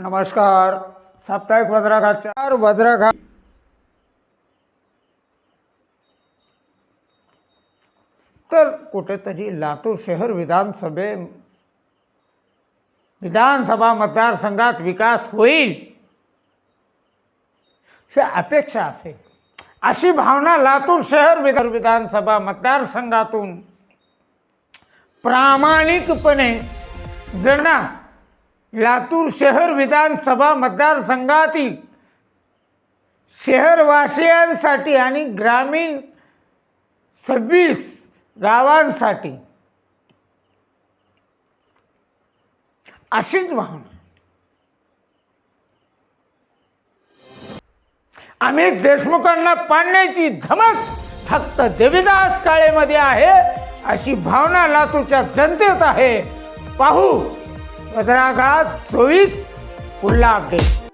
नमस्कार. साप्ताहिक वज्राघातच्या वज्राघात. तर कुठेतरी लातूर शहर विधानसभे विधानसभा मतदारसंघात विकास होईल ही अपेक्षा असेल. अशी भावना लातूर शहर विधान विधानसभा मतदारसंघातून प्रामाणिकपणे जना लातूर शहर विधानसभा मतदारसंघातील शहरवासियांसाठी आणि ग्रामीण सव्वीस गावांसाठी. अशीच भावना अमित देशमुखांना पाडण्याची धमक फक्त देवीदास काळेमध्ये आहे अशी भावना लातूरच्या जनतेत आहे. पाहू पत्रकार चोवीस पुढला अपडेट